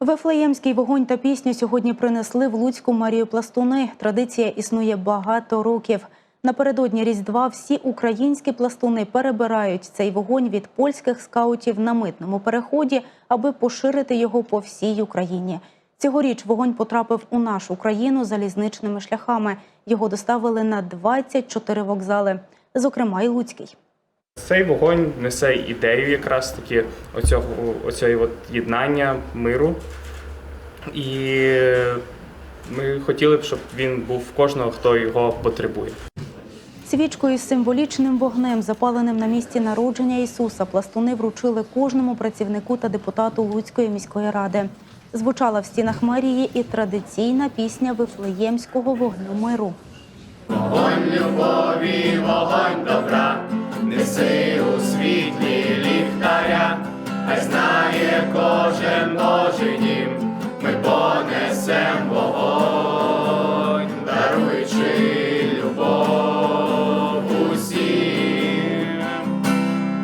Вифлеємський вогонь та пісню сьогодні принесли в Луцьку Марію Пластуни. Традиція існує багато років. Напередодні Різдва всі українські пластуни перебирають цей вогонь від польських скаутів на митному переході, аби поширити його по всій Україні. Цьогоріч вогонь потрапив у нашу країну залізничними шляхами. Його доставили на 24 вокзали, зокрема й Луцький. Цей вогонь несе ідею якраз таки оцього, оцього от єднання, миру. І ми хотіли б, щоб він був в кожного, хто його потребує. Свічкою з символічним вогнем, запаленим на місці народження Ісуса, пластуни вручили кожному працівнику та депутату Луцької міської ради. Звучала в стінах мерії і традиційна пісня Вифлеємського вогню миру. Неси хай знає кожен Божий дім, ми понесем вогонь.